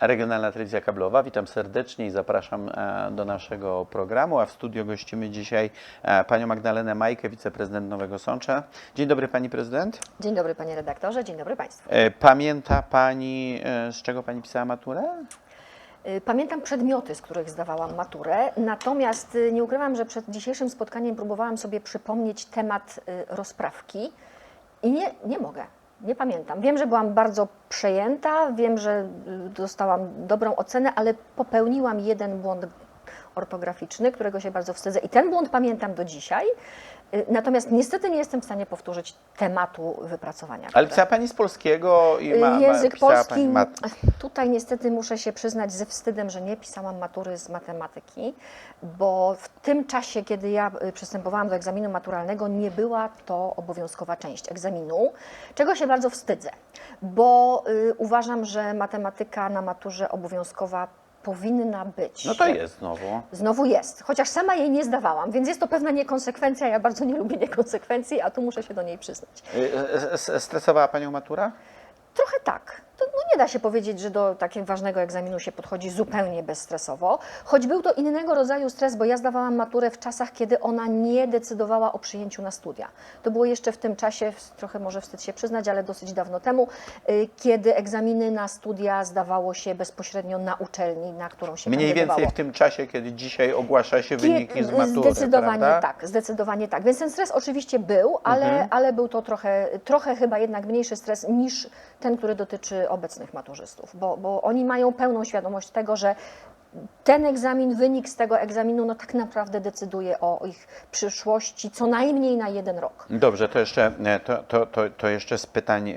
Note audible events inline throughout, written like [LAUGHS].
Regionalna Telewizja Kablowa. Witam serdecznie i zapraszam e, do naszego programu. A w studio gościmy dzisiaj e, panią Magdalenę Majkę, wiceprezydent Nowego Sącza. Dzień dobry pani prezydent. Dzień dobry panie redaktorze, dzień dobry państwu. E, Pamięta pani, z czego pani pisała maturę? Pamiętam przedmioty, z których zdawałam maturę, natomiast nie ukrywam, że przed dzisiejszym spotkaniem próbowałam sobie przypomnieć temat rozprawki i nie, nie mogę. Nie pamiętam. Wiem, że byłam bardzo przejęta, wiem, że y, dostałam dobrą ocenę, ale popełniłam jeden błąd ortograficzny, którego się bardzo wstydzę i ten błąd pamiętam do dzisiaj. Y, Natomiast niestety nie jestem w stanie powtórzyć tematu wypracowania. Ale pisała pani z polskiego i ma, ma, Język pisała polski. Mat... Tutaj niestety muszę się przyznać ze wstydem, że nie pisałam matury z matematyki, bo w tym czasie, kiedy ja y, przystępowałam do egzaminu maturalnego, nie była to obowiązkowa część egzaminu, czego się bardzo wstydzę, bo y, uważam, że matematyka na maturze obowiązkowa powinna być. No to jest znowu. Znowu jest, chociaż sama jej nie zdawałam, więc jest to pewna niekonsekwencja. Ja bardzo nie lubię niekonsekwencji, a tu muszę się do niej przyznać. E, e, Stresowała panią matura? Trochę tak. To, no nie da się powiedzieć, że do takiego ważnego egzaminu się podchodzi zupełnie bezstresowo, choć był to innego rodzaju stres, bo ja zdawałam maturę w czasach, kiedy ona nie decydowała o przyjęciu na studia. To było jeszcze w tym czasie, trochę może wstyd się przyznać, ale dosyć dawno temu, y, kiedy egzaminy na studia zdawało się bezpośrednio na uczelni, na którą się Mniej kandydowało. więcej w tym czasie, kiedy dzisiaj ogłasza się wyniki z matury, Zdecydowanie prawda? tak, zdecydowanie tak. Więc ten stres oczywiście był, ale, Mhm. ale był to trochę, trochę chyba jednak mniejszy stres niż ten, który dotyczy obecnych maturzystów, bo, bo oni mają pełną świadomość tego, że ten egzamin, wynik z tego egzaminu, no tak naprawdę decyduje o ich przyszłości co najmniej na jeden rok. Dobrze, to jeszcze, e, to, to, to, to jeszcze z pytań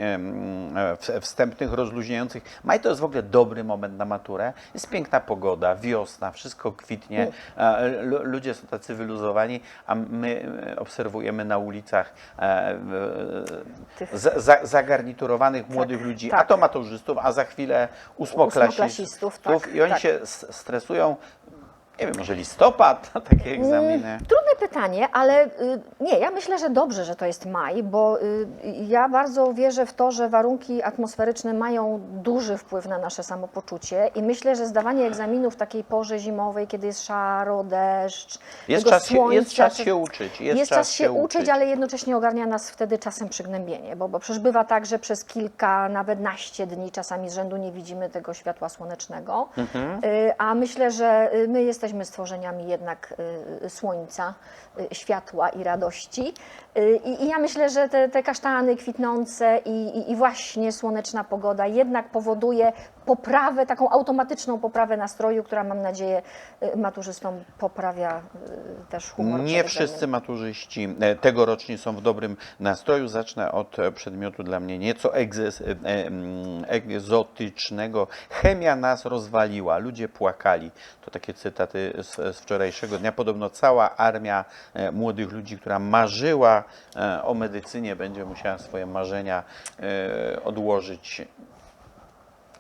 wstępnych, rozluźniających. Maj to jest w ogóle dobry moment na maturę. Jest piękna pogoda, wiosna, wszystko kwitnie, lu- ludzie są tacy wyluzowani, a my e, obserwujemy na ulicach e, zagarniturowanych młodych ludzi, a tak. to maturzystów, a za chwilę ósmoklasistów. Ósmoklasistów, tak, I oni tak. się stresują, nie wiem, może listopad na takie egzaminy. Trudne pytanie, ale y, nie, ja myślę, że dobrze, że to jest maj, bo y, ja bardzo wierzę w to, że warunki atmosferyczne mają duży wpływ na nasze samopoczucie i myślę, że zdawanie egzaminu w takiej porze zimowej, kiedy jest szaro, deszcz, Jest tego czas, się, słońca, jest czas czy- się uczyć. Jest, czas się uczyć, ale jednocześnie ogarnia nas wtedy czasem przygnębienie, bo, bo przecież bywa tak, że przez kilka, nawet naście dni czasami z rzędu nie widzimy tego światła słonecznego, Mhm. Y, a myślę, że y, my jesteśmy stworzeniami jednak y, słońca, y, światła i radości. Y, i, i ja myślę, że te, te kasztany kwitnące i, i, i właśnie słoneczna pogoda jednak powoduje poprawę, taką automatyczną poprawę nastroju, która mam nadzieję y, maturzystom poprawia y, też humor. Nie wszyscy maturzyści e, tegoroczni są w dobrym nastroju. Zacznę od e, przedmiotu dla mnie nieco e, egzotycznego. Chemia nas rozwaliła, ludzie płakali. To takie cytaty z, z wczorajszego dnia. Podobno cała armia młodych ludzi, która marzyła o medycynie, będzie musiała swoje marzenia odłożyć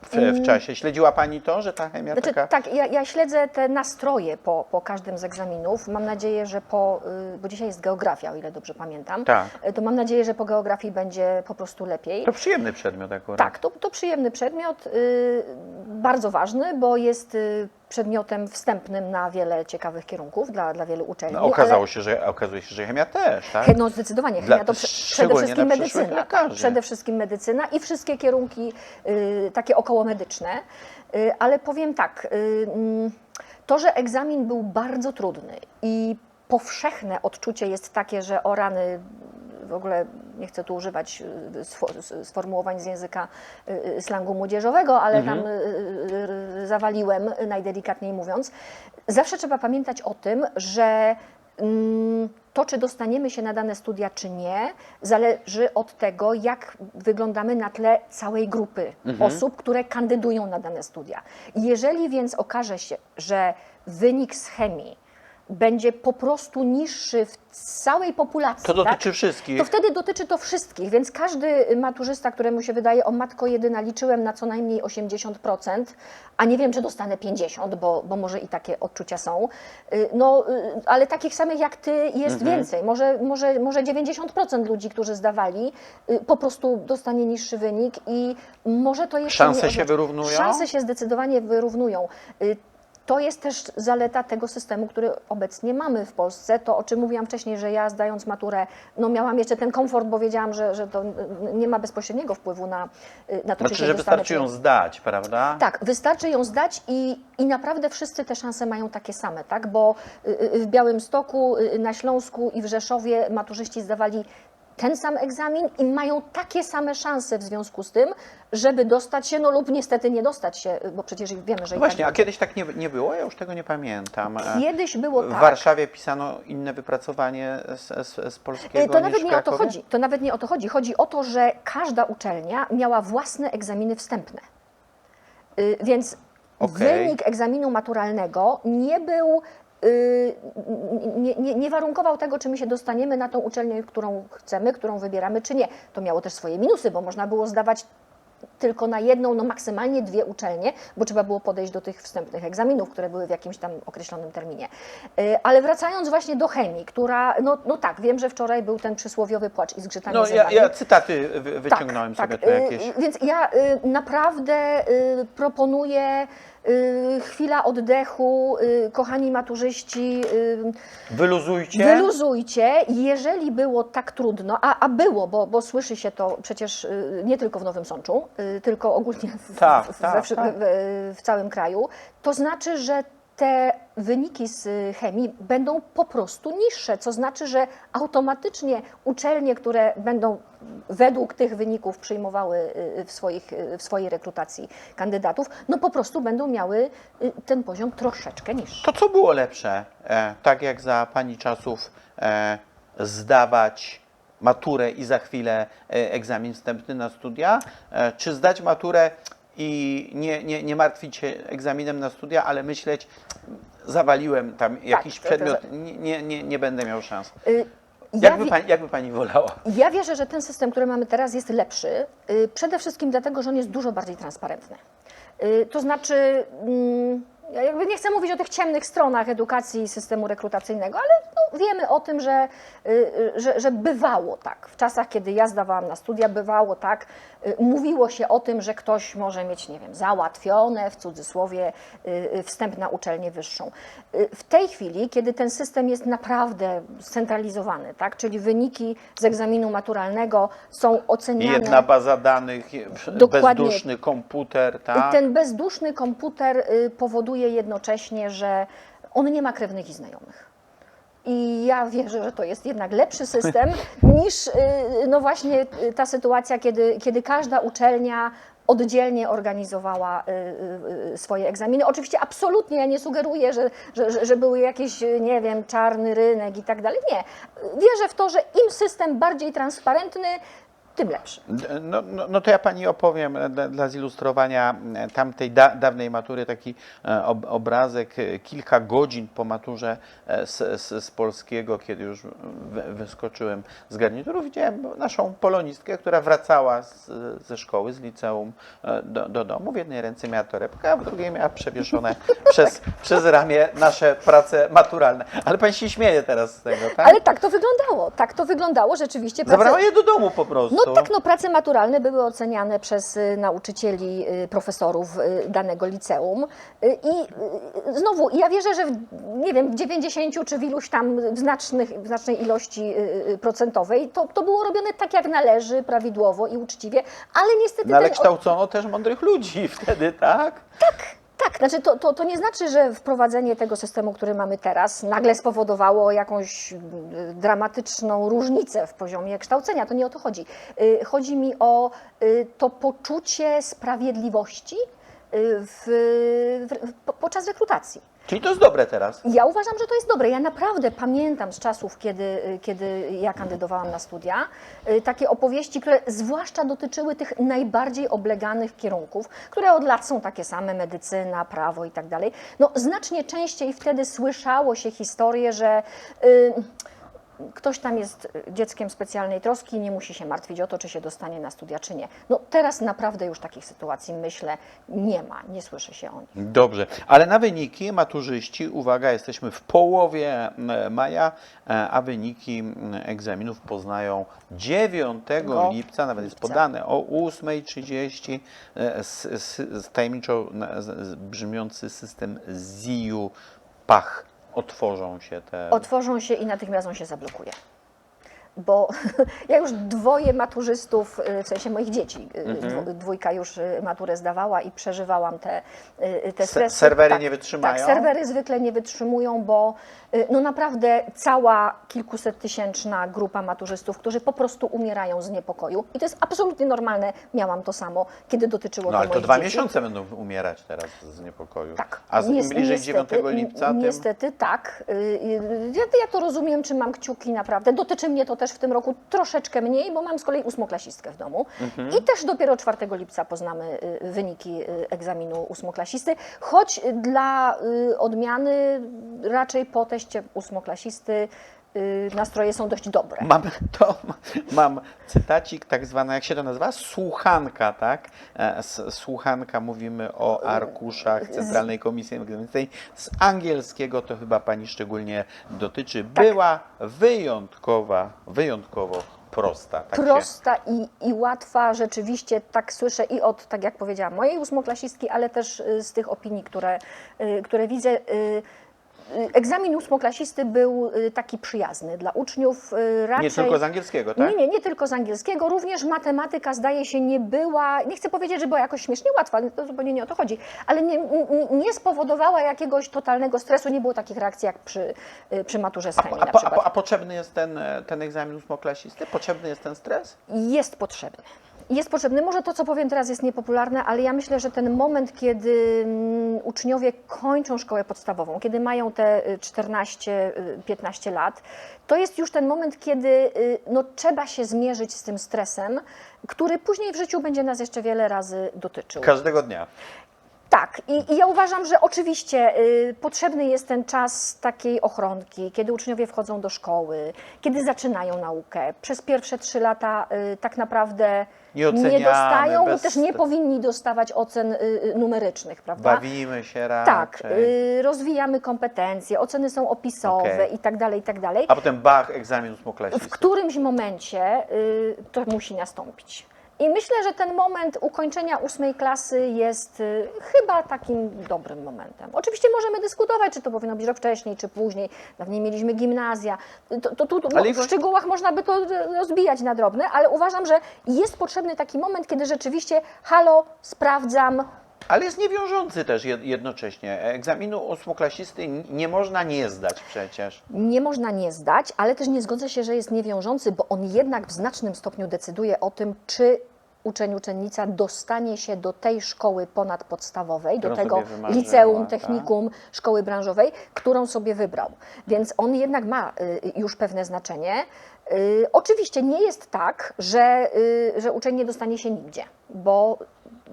w, w czasie. Śledziła Pani to, że ta chemia Znaczy, taka... tak, ja, ja śledzę te nastroje po, po każdym z egzaminów. Mam nadzieję, że po, y, bo dzisiaj jest geografia, o ile dobrze pamiętam, Tak. y, to mam nadzieję, że po geografii będzie po prostu lepiej. To przyjemny przedmiot akurat. Tak, to, to przyjemny przedmiot, y, bardzo ważny, bo jest przedmiotem wstępnym na wiele ciekawych kierunków dla, dla wielu uczelni. No, okazało się, że okazuje się, że chemia też, tak? ale, no zdecydowanie, Dla- chemia to prze, przede wszystkim dla medycyna. lekarzy. Przede wszystkim medycyna i wszystkie kierunki y, takie okołomedyczne. Y, ale powiem tak, y, mm, to, że egzamin był bardzo trudny i powszechne odczucie jest takie, że o rany w ogóle nie chcę tu używać y, sformułowań z języka y, y, slangu młodzieżowego, ale tam y, y, zawaliłem, najdelikatniej mówiąc. Zawsze trzeba pamiętać o tym, że mm, to, czy dostaniemy się na dane studia, czy nie, zależy od tego, jak wyglądamy na tle całej grupy osób, które kandydują na dane studia. Jeżeli więc okaże się, że wynik z chemii będzie po prostu niższy w całej populacji. To tak? dotyczy wszystkich. To wtedy dotyczy to wszystkich, więc każdy maturzysta, któremu się wydaje, o matko jedyna, liczyłem na co najmniej 80%, a nie wiem, czy dostanę 50%, bo, bo może i takie odczucia są. Y, No, y, ale takich samych jak ty jest Mhm. więcej. Może, może, może 90% ludzi, którzy zdawali, y, po prostu dostanie niższy wynik i może to jeszcze Szanse się wyrównują? Szanse się zdecydowanie wyrównują. To jest też zaleta tego systemu, który obecnie mamy w Polsce. To, o czym mówiłam wcześniej, że ja zdając maturę, no miałam jeszcze ten komfort, bo wiedziałam, że, że to nie ma bezpośredniego wpływu na, y, na to, Znaczy, czy się że wystarczy czy ją zdać, prawda? Tak, wystarczy ją zdać i, i naprawdę wszyscy te szanse mają takie same, tak? Bo y, y, w Białymstoku, na Śląsku i w Rzeszowie maturzyści zdawali ten sam egzamin i mają takie same szanse w związku z tym, żeby dostać się, no lub niestety nie dostać się, bo przecież wiemy, że No Właśnie, a tak kiedyś tak nie, nie było? Ja już tego nie pamiętam. E, Kiedyś było W tak. Warszawie pisano inne wypracowanie z, z, z polskiego To niż nawet w nie o to chodzi. To nawet nie o to chodzi. Chodzi o to, że każda uczelnia miała własne egzaminy wstępne. Y, Więc Okej. wynik egzaminu maturalnego nie był. Y, Nie, nie, nie warunkował tego, czy my się dostaniemy na tą uczelnię, którą chcemy, którą wybieramy, czy nie. To miało też swoje minusy, bo można było zdawać tylko na jedną, no maksymalnie dwie uczelnie, bo trzeba było podejść do tych wstępnych egzaminów, które były w jakimś tam określonym terminie. Y, Ale wracając właśnie do chemii, która, no, no tak, wiem, że wczoraj był ten przysłowiowy płacz i zgrzytanie No ja, ja cytaty wy, wyciągnąłem tak, sobie tak. tu jakieś. Więc ja naprawdę proponuję chwila oddechu, y, kochani maturzyści, y, Wyluzujcie. Wyluzujcie, jeżeli było tak trudno, a, a było, bo, bo słyszy się to przecież y, nie tylko w Nowym Sączu, y, tylko ogólnie w, Tak, w, tak, tak. w, w całym kraju, to znaczy, że te wyniki z y, chemii będą po prostu niższe, co znaczy, że automatycznie uczelnie, które będą według tych wyników przyjmowały y, w, swoich, y, w swojej rekrutacji kandydatów, no po prostu będą miały y, ten poziom troszeczkę niższy. To co było lepsze? E, tak jak za pani czasów e, zdawać maturę i za chwilę e, egzamin wstępny na studia, czy zdać maturę i nie, nie, nie martwić się egzaminem na studia, ale myśleć, zawaliłem tam jakiś to- to- przedmiot, nie, nie, nie, nie będę miał szans. Y, ja Jakby pani, jakby pani wolała? Ja wierzę, że ten system, który mamy teraz, jest lepszy. y, Przede wszystkim dlatego, że on jest dużo bardziej transparentny. Y, To znaczy, mm, ja jakby nie chcę mówić o tych ciemnych stronach edukacji i systemu rekrutacyjnego, ale no, wiemy o tym, że, y, y, że, że bywało tak. W czasach, kiedy ja zdawałam na studia, bywało tak. Y, Mówiło się o tym, że ktoś może mieć, nie wiem, załatwione w cudzysłowie y, y, wstęp na uczelnię wyższą. W tej chwili, kiedy ten system jest naprawdę scentralizowany, tak, czyli wyniki z egzaminu maturalnego są oceniane. Jedna baza danych, Dokładnie. bezduszny komputer, tak? Ten bezduszny komputer powoduje jednocześnie, że on nie ma krewnych i znajomych. I ja wierzę, że to jest jednak lepszy system [LAUGHS] niż y, no właśnie y, ta sytuacja, kiedy, kiedy każda uczelnia oddzielnie organizowała y, y, y, swoje egzaminy. Oczywiście absolutnie ja nie sugeruję, że, że, że- były jakieś, y, nie wiem, czarny rynek i tak dalej. Nie. Wierzę w to, że im system bardziej transparentny, tym lepszy. No, no, no to ja pani opowiem e, dla, dla zilustrowania e, tamtej da, dawnej matury taki e, ob, obrazek kilka godzin po maturze z, z, z polskiego, kiedy już wy, wyskoczyłem z garnituru, widziałem naszą polonistkę, która wracała z, ze szkoły, z liceum do, do domu. W jednej ręce miała torebkę, a w drugiej miała przewieszone [LAUGHS] przez, przez ramię nasze prace maturalne. Ale pani się śmieje teraz z tego, tak? Ale tak to wyglądało. Tak to wyglądało rzeczywiście. Prace- Zabrała je do domu po prostu. No tak, no prace maturalne były oceniane przez y, nauczycieli, y, profesorów y, danego liceum. I znowu, ja wierzę, że w, nie wiem, w 90 czy w iluś tam w, znacznych, znacznej ilości procentowej to, to było robione tak, jak należy, prawidłowo i uczciwie, ale niestety No ale ten, kształcono też mądrych ludzi [LAUGHS] wtedy, tak? tak, znaczy to, to, to nie znaczy, że wprowadzenie tego systemu, który mamy teraz, nagle spowodowało jakąś y, dramatyczną różnicę w poziomie kształcenia. To nie o to chodzi. Y, Chodzi mi o y, to poczucie sprawiedliwości w, w, po- podczas rekrutacji. Czyli to jest dobre teraz. Ja uważam, że to jest dobre. Ja naprawdę pamiętam z czasów, kiedy, kiedy ja kandydowałam na studia, y, takie opowieści, które zwłaszcza dotyczyły tych najbardziej obleganych kierunków, które od lat są takie same, medycyna, prawo i tak dalej. No znacznie częściej wtedy słyszało się historie, że y, ktoś tam jest y, dzieckiem specjalnej troski i nie musi się martwić o to, czy się dostanie na studia, czy nie. No teraz naprawdę już takich sytuacji, myślę, nie ma, nie słyszy się o nich. Dobrze, ale na wyniki maturzyści, uwaga, jesteśmy w połowie maja, e, a wyniki egzaminów poznają 9 Go- lipca, nawet jest lipca. podane o 8.30 e, s- s- s- tajemniczo z- z- brzmiący system ZIU PACH. Otworzą się te... otworzą się i natychmiast on się zablokuje. Bo [LAUGHS] ja już dwoje maturzystów, y, w sensie moich dzieci, y, Mhm. dwójka już y, maturę zdawała i przeżywałam te, te stresy. serwery tak, nie wytrzymają? Tak, serwery zwykle nie wytrzymują, bo no naprawdę cała kilkuset tysięczna grupa maturzystów, którzy po prostu umierają z niepokoju. I to jest absolutnie normalne. Miałam to samo, kiedy dotyczyło No to ale to dwa dzieci. miesiące będą umierać teraz z niepokoju. Tak. A z, im Nies- bliżej niestety, 9 lipca, tym... Niestety tak. Y, y, Ja, ja to rozumiem, czy mam kciuki naprawdę. Dotyczy mnie to też w tym roku troszeczkę mniej, bo mam z kolei ósmoklasistkę w domu. Mhm. I też dopiero 4 lipca poznamy y, wyniki y, egzaminu ósmoklasisty, choć dla y, odmiany raczej po teście ósmoklasisty y, nastroje są dość dobre. Mam, to, mam cytacik, tak zwana, jak się to nazywa? Słuchanka, tak? E, Słuchanka, mówimy o arkuszach Centralnej Komisji Egzaminacyjnej. Z angielskiego to chyba Pani szczególnie dotyczy. Była wyjątkowa, wyjątkowo prosta. Tak się- prosta i, i łatwa, rzeczywiście tak słyszę i od, tak jak powiedziałam, mojej ósmoklasistki, ale też y, z tych opinii, które, y, które widzę. Egzamin ósmoklasisty był y, taki przyjazny dla uczniów. y, Raczej... Nie tylko z angielskiego, tak? Nie, nie, nie tylko z angielskiego, również matematyka zdaje się nie była, nie chcę powiedzieć, że była jakoś śmiesznie łatwa, to zupełnie nie o to chodzi, ale nie, nie- spowodowała jakiegoś totalnego stresu, nie było takich reakcji jak przy, y, przy maturze z A, chemii a, na a, po- a potrzebny jest ten, ten egzamin ósmoklasisty? Potrzebny jest ten stres? jest potrzebny. Jest potrzebny. Może to, co powiem teraz, jest niepopularne, ale ja myślę, że ten moment, kiedy mm, uczniowie kończą szkołę podstawową, kiedy mają te y, 14-15 lat, to jest już ten moment, kiedy y, no, trzeba się zmierzyć z tym stresem, który później w życiu będzie nas jeszcze wiele razy dotyczył. Każdego dnia. Tak, i, i ja uważam, że oczywiście y, potrzebny jest ten czas takiej ochronki, kiedy uczniowie wchodzą do szkoły, kiedy zaczynają naukę. Przez pierwsze trzy lata y, tak naprawdę Nie oceniamy, dostają, bez- bo też nie powinni dostawać ocen y, y, numerycznych, prawda? Bawimy się raczej. tak, y, rozwijamy kompetencje, oceny są opisowe Okej. i tak dalej, i tak dalej. A potem bach, egzamin ósmoklasisty. W którymś momencie y, to musi nastąpić. I myślę, że ten moment ukończenia ósmej klasy jest y, chyba takim dobrym momentem. Oczywiście możemy dyskutować, czy to powinno być rok wcześniej, czy później. Dawniej mieliśmy gimnazja. To, to, tu Ale w jego- szczegółach można by to y, rozbijać na drobne, ale uważam, że jest potrzebny taki moment, kiedy rzeczywiście halo, sprawdzam, Ale jest niewiążący też jed- jednocześnie. Egzaminu ósmoklasisty nie można nie zdać przecież. Nie można nie zdać, ale też nie zgodzę się, że jest niewiążący, bo on jednak w znacznym stopniu decyduje o tym, czy uczeń, uczennica dostanie się do tej szkoły ponadpodstawowej, do Którą tego sobie wymarzyła, liceum, tak? technikum, szkoły branżowej, którą sobie wybrał. Więc on jednak ma y, już pewne znaczenie. Y, Oczywiście nie jest tak, że, y, że uczeń nie dostanie się nigdzie, bo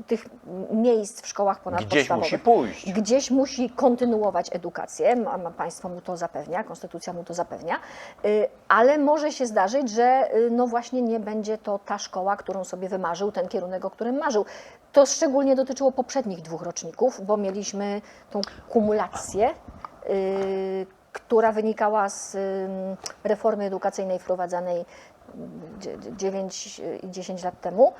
tych miejsc w szkołach Gdzieś ponadpodstawowych musi pójść. gdzieś musi kontynuować edukację, państwo mu to zapewnia, konstytucja mu to zapewnia, y, ale może się zdarzyć, że y, no właśnie nie będzie to ta szkoła, którą sobie wymarzył, ten kierunek, o którym marzył. To szczególnie dotyczyło poprzednich dwóch roczników, bo mieliśmy tą kumulację, y, która wynikała z reformy edukacyjnej wprowadzanej 9 i 10 lat temu.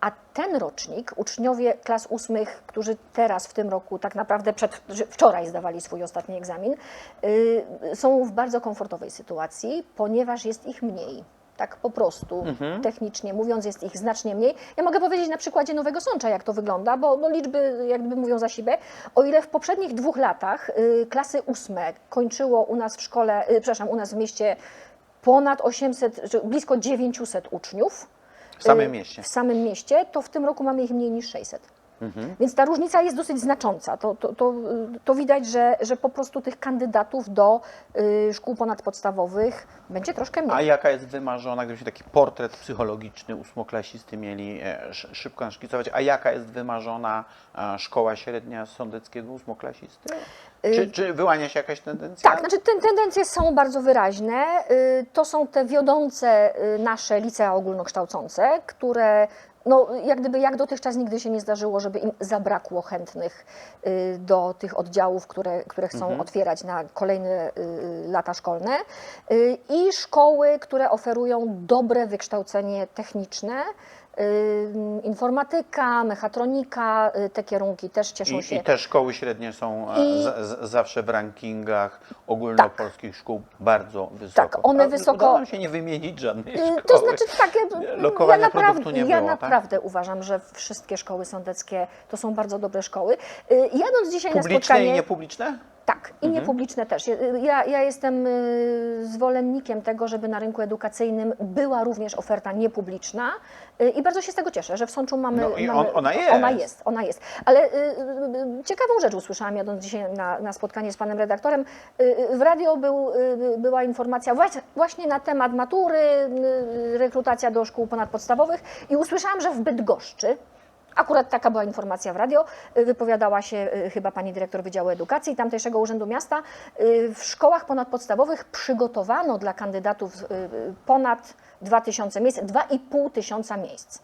A ten rocznik, uczniowie klas ósmych, którzy teraz w tym roku tak naprawdę przed, wczoraj zdawali swój ostatni egzamin, y, są w bardzo komfortowej sytuacji, ponieważ jest ich mniej. Tak po prostu, technicznie mówiąc, jest ich znacznie mniej. Ja mogę powiedzieć na przykładzie Nowego Sącza, jak to wygląda, bo, bo liczby jakby mówią za siebie. O ile w poprzednich dwóch latach y, klasy ósme kończyło u nas w szkole, y, przepraszam, u nas w mieście ponad 800, czy blisko 900 uczniów, W samym y, mieście. w samym mieście, to w tym roku mamy ich mniej niż 600. Więc ta różnica jest dosyć znacząca. To, to, to, y, to widać, że, że po prostu tych kandydatów do y, szkół ponadpodstawowych będzie troszkę mniej. A jaka jest wymarzona, gdybyśmy taki portret psychologiczny ósmoklasisty mieli e, sz- szybko naszkicować, a jaka jest wymarzona e, szkoła średnia sądeckiego ósmoklasisty? Czy, czy wyłania się jakaś tendencja? Y, Tak, znaczy te tendencje są bardzo wyraźne. Y, To są te wiodące y, nasze licea ogólnokształcące, które no, jak gdyby jak dotychczas nigdy się nie zdarzyło, żeby im zabrakło chętnych y, do tych oddziałów, które, które chcą otwierać na kolejne y, lata szkolne. Y, I szkoły, które oferują dobre wykształcenie techniczne. Informatyka, mechatronika, y, te kierunki też cieszą się. I, I te szkoły średnie są e, I- z, z, zawsze w rankingach ogólnopolskich szkół bardzo wysoko. Tak, one A wysoko- Udało nam się nie wymienić żadnej Y, szkoły. To znaczy tak, ja, [LAUGHS] Lokowania ja, naprawdę, nie ja było, tak? naprawdę uważam, że wszystkie szkoły sądeckie to są bardzo dobre szkoły. Y, Jadąc dzisiaj na Publiczne spotkanie... i niepubliczne? Tak, i niepubliczne też. Ja, ja jestem y, zwolennikiem tego, żeby na rynku edukacyjnym była również oferta niepubliczna y, i bardzo się z tego cieszę, że w Sączu mamy... No i mamy on- ona jest. Ona jest, ona jest. Ale y, y, y, ciekawą rzecz usłyszałam jadąc dzisiaj na, na spotkanie z panem redaktorem. Y, y, W radio był, y, była informacja właśnie, właśnie na temat matury, y, rekrutacja do szkół ponadpodstawowych i usłyszałam, że w Bydgoszczy Akurat taka była informacja w radio. Y, Wypowiadała się y, chyba pani dyrektor Wydziału Edukacji tamtejszego Urzędu Miasta. Y, W szkołach ponadpodstawowych przygotowano dla kandydatów ponad 2000 miejsc, 2,5 tysiąca miejsc.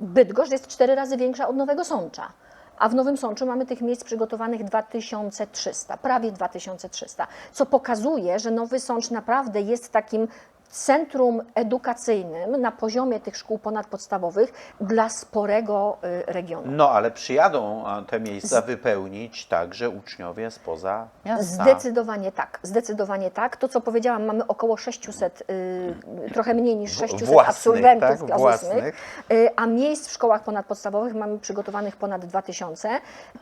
Bydgoszcz jest cztery razy większa od Nowego Sącza. A w Nowym Sączu mamy tych miejsc przygotowanych 2300, prawie 2300, co pokazuje, że Nowy Sącz naprawdę jest takim centrum edukacyjnym na poziomie tych szkół ponadpodstawowych dla sporego y, regionu. No, ale przyjadą te miejsca wypełnić także uczniowie spoza miasta. Zdecydowanie tak, zdecydowanie tak. To, co powiedziałam, mamy około 600, y, trochę mniej niż 600 własnych, absolwentów tak, własnych. y, a miejsc w szkołach ponadpodstawowych mamy przygotowanych ponad 2000,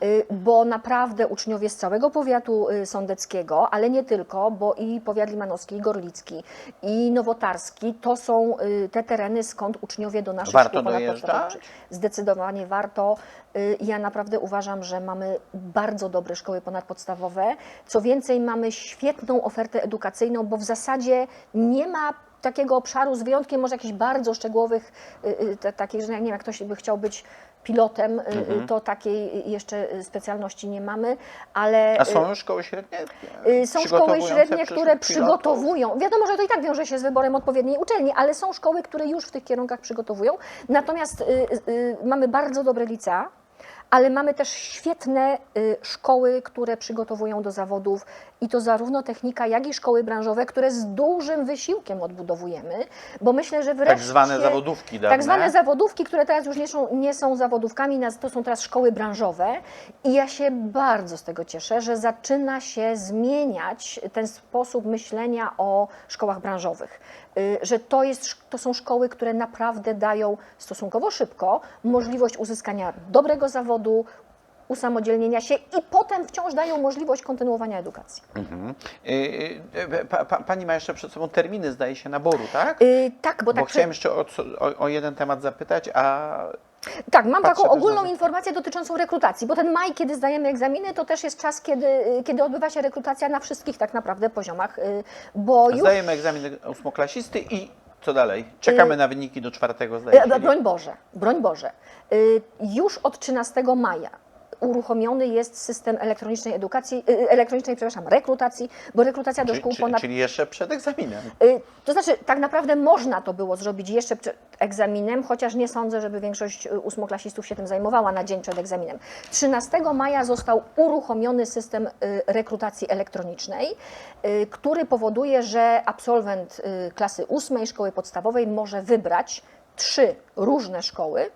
y, bo naprawdę uczniowie z całego powiatu sądeckiego, ale nie tylko, bo i powiat limanowski, i gorlicki, i nowotarski, to są y, te tereny, skąd uczniowie do naszych Warto szkół ponadpodstawowych? Zdecydowanie warto. Y, Ja naprawdę uważam, że mamy bardzo dobre szkoły ponadpodstawowe. Co więcej, mamy świetną ofertę edukacyjną, bo w zasadzie nie ma takiego obszaru, z wyjątkiem może jakichś bardzo szczegółowych, y, y, takich, że nie wiem, jak ktoś by chciał być pilotem, y, Mhm. to takiej jeszcze specjalności nie mamy, ale... A są szkoły średnie? Są szkoły średnie, które pilotów? przygotowują. Wiadomo, że to i tak wiąże się z wyborem odpowiedniej uczelni, ale są szkoły, które już w tych kierunkach przygotowują. Natomiast mamy bardzo dobre licea, ale mamy też świetne y, szkoły, które przygotowują do zawodów i to zarówno technika, jak i szkoły branżowe, które z dużym wysiłkiem odbudowujemy, bo myślę, że wreszcie... Tak zwane zawodówki dawne. Tak zwane zawodówki, które teraz już nie są, nie są zawodówkami, to są teraz szkoły branżowe i ja się bardzo z tego cieszę, że zaczyna się zmieniać ten sposób myślenia o szkołach branżowych. Y, Że to, jest, to są szkoły, które naprawdę dają stosunkowo szybko możliwość uzyskania dobrego zawodu, usamodzielnienia się i potem wciąż dają możliwość kontynuowania edukacji. Mhm. Y, y, pa, pa, pani ma jeszcze przed sobą terminy, zdaje się, naboru, tak? Y, tak, bo Bo tak chciałem jeszcze o, o, o jeden temat zapytać, a Tak, mam Patrzę taką ogólną informację dotyczącą rekrutacji, bo ten maj, kiedy zdajemy egzaminy, to też jest czas, kiedy, kiedy odbywa się rekrutacja na wszystkich tak naprawdę poziomach, y, bo już... zdajemy egzamin ósmoklasisty i co dalej? Czekamy Y, na wyniki do czwartego, E, się. Broń Boże, broń Boże. Y, Już od 13 maja uruchomiony jest system elektronicznej edukacji, y, elektronicznej, przepraszam, rekrutacji, bo rekrutacja do szkół ponad... Czyli jeszcze przed egzaminem. Y, To znaczy, tak naprawdę można to było zrobić jeszcze przed egzaminem, chociaż nie sądzę, żeby większość y, ósmoklasistów się tym zajmowała na dzień przed egzaminem. 13 maja został uruchomiony system y, rekrutacji elektronicznej, y, który powoduje, że absolwent y, klasy ósmej szkoły podstawowej może wybrać trzy różne szkoły,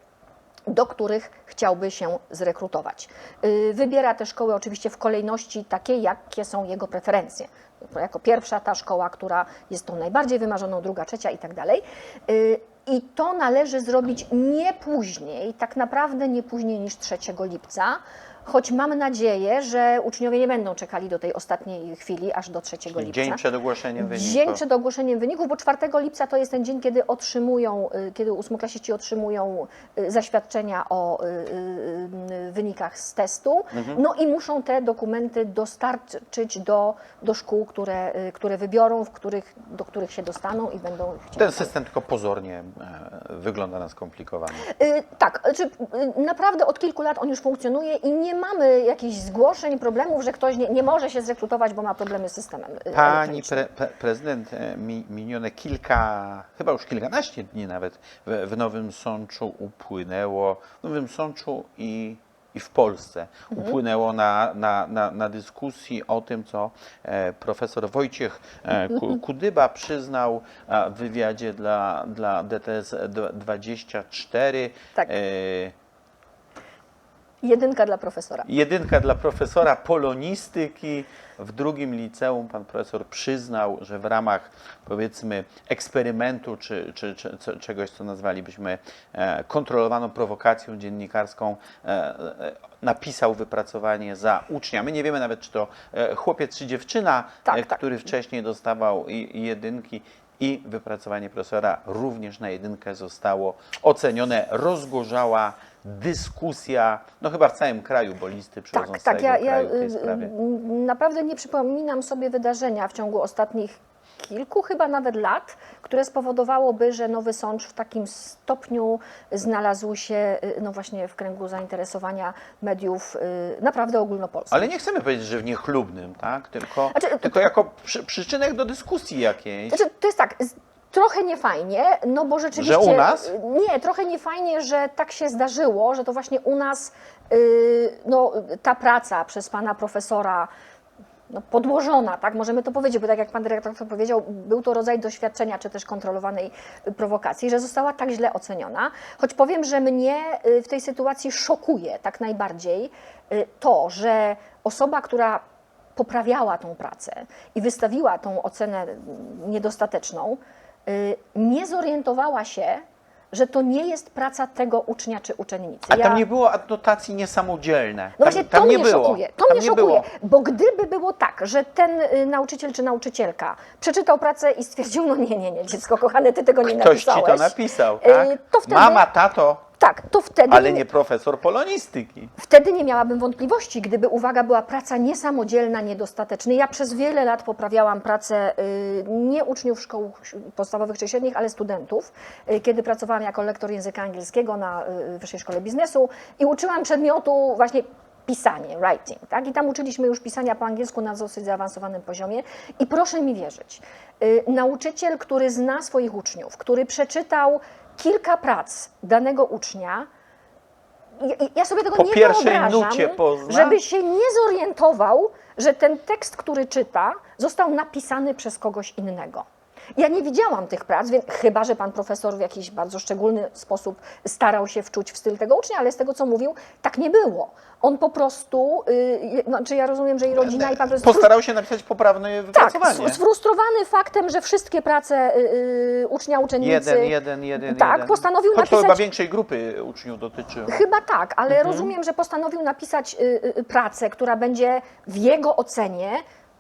do których chciałby się zrekrutować. Y, Wybiera te szkoły oczywiście w kolejności takiej, jakie są jego preferencje. Jako pierwsza ta szkoła, która jest tą najbardziej wymarzoną, druga, trzecia i tak dalej. Y, I to należy zrobić nie później, tak naprawdę nie później niż 3 lipca, choć mam nadzieję, że uczniowie nie będą czekali do tej ostatniej chwili, aż do 3 lipca. Dzień przed ogłoszeniem wyników. Dzień przed ogłoszeniem wyników, bo 4 lipca to jest ten dzień, kiedy otrzymują, y, kiedy ósmoklasiści otrzymują y, zaświadczenia o y, wynikach z testu, Mhm. no i muszą te dokumenty dostarczyć do, do szkół, które, które wybiorą, w których, do których się dostaną i będą chcieli. Ten system tylko pozornie e, wygląda na skomplikowany. Tak, znaczy, naprawdę od kilku lat on już funkcjonuje i nie mamy jakichś zgłoszeń, problemów, że ktoś nie, nie może się zrekrutować, bo ma problemy z systemem. y, Pani pre, pre, prezydent e, mi, minione kilka, chyba już kilkanaście dni nawet w, w Nowym Sączu upłynęło, w Nowym Sączu i, i w Polsce upłynęło na, na, na, na dyskusji o tym, co e, profesor Wojciech e, Ku- Kudyba przyznał e, w wywiadzie dla, dla DTS 24. Tak. E, Jedynka dla profesora. Jedynka dla profesora polonistyki. W drugim liceum pan profesor przyznał, że w ramach powiedzmy eksperymentu czy, czy, czy, czy czegoś, co nazwalibyśmy e, kontrolowaną prowokacją dziennikarską, e, e, napisał wypracowanie za ucznia. My nie wiemy nawet, czy to chłopiec czy dziewczyna, Tak, tak. który wcześniej dostawał jedynki. I wypracowanie profesora również na jedynkę zostało ocenione. Rozgorzała dyskusja, no chyba w całym kraju, bo listy przychodzą Tak, z tak. całego Ja, ja kraju w tej y, sprawie. naprawdę nie przypominam sobie wydarzenia w ciągu ostatnich kilku, chyba nawet lat, które spowodowałoby, że Nowy Sącz w takim stopniu znalazł się y, no właśnie w kręgu zainteresowania mediów y, naprawdę ogólnopolskich. Ale nie chcemy powiedzieć, że w niechlubnym, tak? Tylko, Znaczy, tylko jako przy, przyczynek do dyskusji jakiejś. Znaczy, to jest tak, trochę niefajnie, no bo rzeczywiście... Że u nas? Nie, trochę niefajnie, że tak się zdarzyło, że to właśnie u nas y, no, ta praca przez pana profesora no, podłożona, tak, możemy to powiedzieć, bo tak jak pan dyrektor to powiedział, był to rodzaj doświadczenia czy też kontrolowanej prowokacji, że została tak źle oceniona. Choć powiem, że mnie y, w tej sytuacji szokuje tak najbardziej y, to, że osoba, która poprawiała tą pracę i wystawiła tą ocenę mm, niedostateczną, nie zorientowała się, że to nie jest praca tego ucznia czy uczennicy. A Ja- tam nie było adnotacji niesamodzielne. no tam, właśnie tam to nie mnie było. szokuje. To tam mnie nie szokuje, było. bo gdyby było tak, że ten y, nauczyciel czy nauczycielka przeczytał pracę i stwierdził, no nie, nie, nie, dziecko kochane, ty tego nie Ktoś ci napisałeś. to napisał, Y, tak? to wtedy- Mama, tato, Tak, to wtedy, ale nie profesor polonistyki. wtedy nie miałabym wątpliwości, gdyby, uwaga, była praca niesamodzielna, niedostateczna. Ja przez wiele lat poprawiałam pracę y, nie uczniów szkół podstawowych czy średnich, ale studentów, y, kiedy pracowałam jako lektor języka angielskiego na y, Wyższej Szkole Biznesu i uczyłam przedmiotu właśnie pisanie, writing, tak? I tam uczyliśmy już pisania po angielsku na dosyć zaawansowanym poziomie. I proszę mi wierzyć, nauczyciel, który zna swoich uczniów, który przeczytał kilka prac danego ucznia, ja, ja sobie tego Po nie pierwszej wyobrażam, nucie pozna? żeby się nie zorientował, że ten tekst, który czyta, został napisany przez kogoś innego. Ja nie widziałam tych prac, więc chyba, że pan profesor w jakiś bardzo szczególny sposób starał się wczuć w styl tego ucznia, ale z tego, co mówił, tak nie było. On po prostu, yy, znaczy ja rozumiem, że i rodzina, i pan profesor Postarał się napisać poprawne tak, wypracowanie. s- sfrustrowany faktem, że wszystkie prace y, y, ucznia, uczennicy... Jeden, jeden, jeden, Tak, jeden. postanowił Choć to napisać... chyba większej grupy uczniów dotyczyło. Chyba tak, ale Mhm. rozumiem, że postanowił napisać y, y, pracę, która będzie w jego ocenie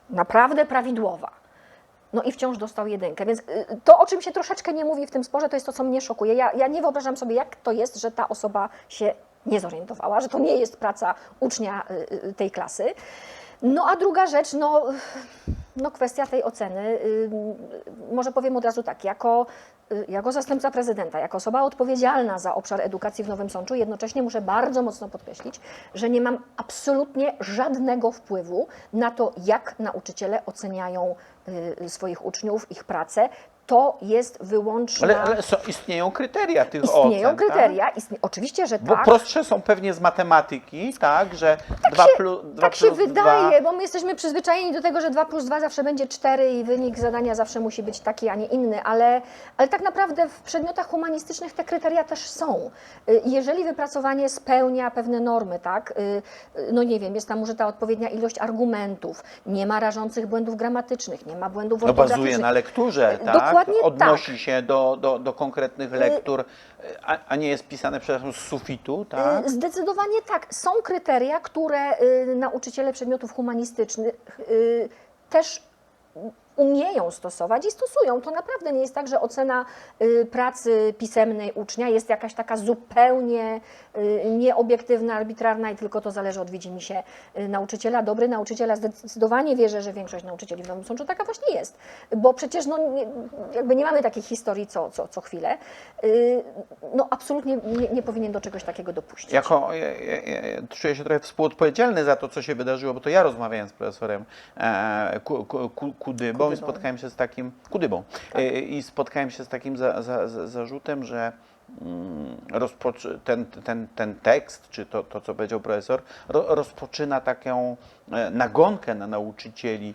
naprawdę prawidłowa. No i wciąż dostał jedynkę. Więc y, to, o czym się troszeczkę nie mówi w tym sporze, to jest to, co mnie szokuje. Ja, ja nie wyobrażam sobie, jak to jest, że ta osoba się nie zorientowała, że to nie jest praca ucznia y, y, tej klasy. No a druga rzecz, no, no kwestia tej oceny. y, Może powiem od razu tak, jako, y, jako zastępca prezydenta, jako osoba odpowiedzialna za obszar edukacji w Nowym Sączu, jednocześnie muszę bardzo mocno podkreślić, że nie mam absolutnie żadnego wpływu na to, jak nauczyciele oceniają y, swoich uczniów, ich pracę. To jest wyłączna... Ale, ale są, istnieją kryteria tych Istnieją ocen, kryteria, istnie, oczywiście, że Tak? Bo tak. prostsze są pewnie z matematyki, tak, że 2 się- plus 2 Tak się plus wydaje, bo my jesteśmy przyzwyczajeni do tego, że 2 plus 2 zawsze będzie 4 i wynik zadania zawsze musi być taki, a nie inny, ale, ale tak naprawdę w przedmiotach humanistycznych te kryteria też są. Y, Jeżeli wypracowanie spełnia pewne normy, tak, y, y, no nie wiem, jest tam użyta odpowiednia ilość argumentów, nie ma rażących błędów gramatycznych, nie ma błędów No ortograficznych. bazuje na lekturze, tak? Dokładnie tak. Odnosi się do, do, do konkretnych lektur, a, a nie jest pisane, przepraszam, z sufitu, tak? Y, Zdecydowanie tak. Są kryteria, które y, nauczyciele przedmiotów humanistycznych y, też umieją stosować i stosują. To naprawdę nie jest tak, że ocena y, pracy pisemnej ucznia jest jakaś taka zupełnie y, nieobiektywna, arbitrarna i tylko to zależy od widzimisię y, nauczyciela. Dobry nauczyciel, a zdecydowanie wierzę, że większość nauczycieli w Nowym Sączu taka właśnie jest, bo przecież no, nie, jakby nie mamy takich historii co, co, co chwilę. No absolutnie nie, nie powinien do czegoś takiego dopuścić. Jako, ja, ja, ja czuję się trochę współodpowiedzialny za to, co się wydarzyło, bo to ja rozmawiałem z profesorem e, Ku- Ku- Ku- Kudybą i spotkałem się z takim, Kudybą, e, i spotkałem się z takim za, za, za, zarzutem, że ten, ten, ten tekst, czy to, to, co powiedział profesor, ro, rozpoczyna taką e, nagonkę na nauczycieli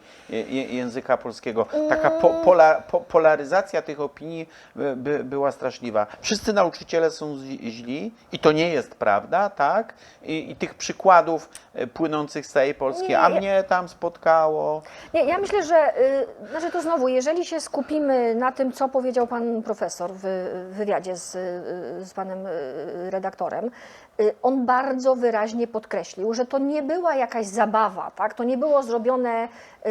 języka polskiego. Taka po, pola, po, polaryzacja tych opinii by, by, była straszliwa. Wszyscy nauczyciele są źli i to nie jest prawda, tak? I, i tych przykładów e, płynących z całej Polski, Nie, a ja- mnie tam spotkało. Nie, ja myślę, że y, znaczy to znowu, jeżeli się skupimy na tym, co powiedział pan profesor w wywiadzie z, z panem y, redaktorem, on bardzo wyraźnie podkreślił, że to nie była jakaś zabawa, tak? To nie było zrobione y,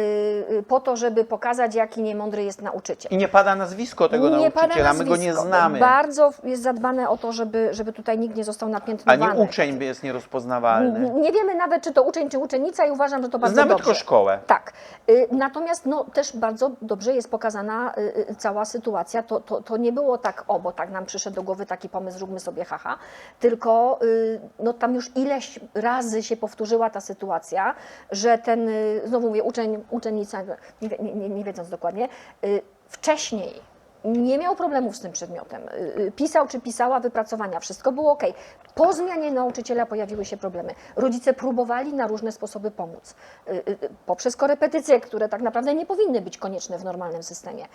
y, po to, żeby pokazać, jaki niemądry jest nauczyciel. I nie pada nazwisko tego Nie pada nauczyciela, my go nie nazwisko. znamy. Bardzo jest zadbane o to, żeby, żeby tutaj nikt nie został napiętnowany. Ani uczeń jest nierozpoznawalny. Nie wiemy nawet, czy to uczeń, czy uczennica i uważam, że to bardzo Znamy dobrze. tylko szkołę. Tak. Y, Natomiast no, też bardzo dobrze jest pokazana y, y, cała sytuacja. To, to, to nie było tak, o, bo tak nam przyszedł do głowy taki pomysł, zróbmy sobie haha, tylko y, no, tam już ileś razy się powtórzyła ta sytuacja, że ten, y, znowu mówię, uczeń, uczennica, nie, nie, nie wiedząc dokładnie, y, wcześniej nie miał problemów z tym przedmiotem. Y, y, Pisał czy pisała wypracowania, wszystko było ok. Po zmianie nauczyciela pojawiły się problemy. Rodzice próbowali na różne sposoby pomóc. Y, Poprzez korepetycje, które tak naprawdę nie powinny być konieczne w normalnym systemie.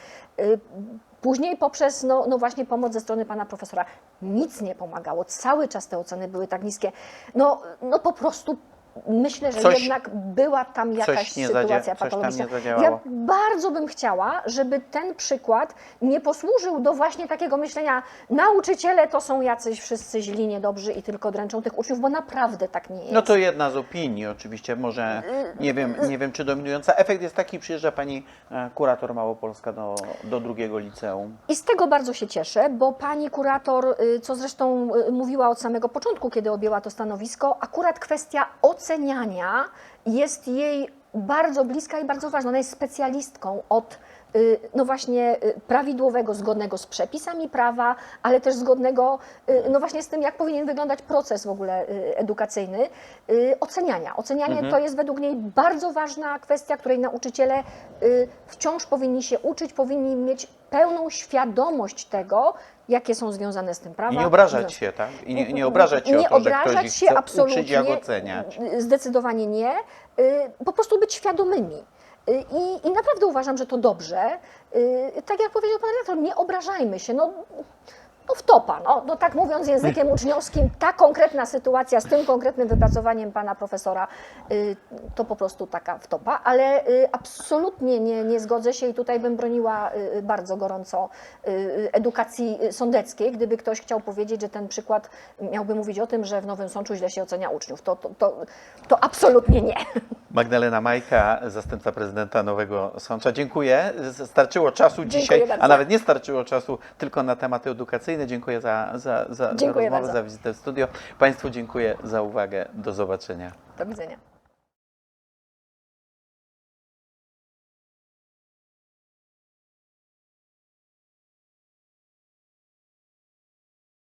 Później poprzez, no, no właśnie, pomoc ze strony pana profesora. Nic nie pomagało. Cały czas te oceny były tak niskie. No, no po prostu myślę, że Coś- jednak była tam jakaś sytuacja patologiczna. Ja bardzo bym chciała, żeby ten przykład nie posłużył do właśnie takiego myślenia, nauczyciele to są jacyś wszyscy źli, niedobrzy i tylko dręczą tych uczniów, bo naprawdę tak nie jest. No to jedna z opinii oczywiście, może nie wiem, nie wiem czy dominująca. Efekt jest taki, przyjeżdża pani e, kurator Małopolska do, do drugiego liceum. I z tego bardzo się cieszę, bo pani kurator, y, co zresztą y, mówiła od samego początku, kiedy objęła to stanowisko, akurat kwestia oceniania jest jej bardzo bliska i bardzo ważna. Ona jest specjalistką od y, no właśnie y, prawidłowego, zgodnego z przepisami prawa, ale też zgodnego y, no właśnie z tym, jak powinien wyglądać proces w ogóle edukacyjny, oceniania. Ocenianie to jest według niej bardzo ważna kwestia, której nauczyciele wciąż powinni się uczyć, powinni mieć pełną świadomość tego, jakie są związane z tym prawa. I nie obrażać się, tak? I nie, nie obrażać się nie o to, że obrażać ktoś się chce absolutnie, uczyć, jak oceniać. Zdecydowanie nie. Y, Po prostu być świadomymi. Y, I, I naprawdę uważam, że to dobrze. Y, Tak jak powiedział pan redaktor, nie obrażajmy się. No, no wtopa, no, no tak mówiąc językiem uczniowskim, ta konkretna sytuacja z tym konkretnym wypracowaniem pana profesora, y, to po prostu taka wtopa, ale y, absolutnie nie, nie zgodzę się i tutaj bym broniła y, bardzo gorąco edukacji sądeckiej, gdyby ktoś chciał powiedzieć, że ten przykład miałby mówić o tym, że w Nowym Sączu źle się ocenia uczniów. To, to, to, to absolutnie nie. Magdalena Majka, zastępca prezydenta Nowego Sącza. Dziękuję. Starczyło czasu dzisiaj, bardzo. a nawet nie starczyło czasu tylko na tematy edukacyjne. Dziękuję za, za, za, za Dziękuję rozmowę, bardzo. za wizytę w studio. Państwu dziękuję za uwagę. Do zobaczenia. Do widzenia.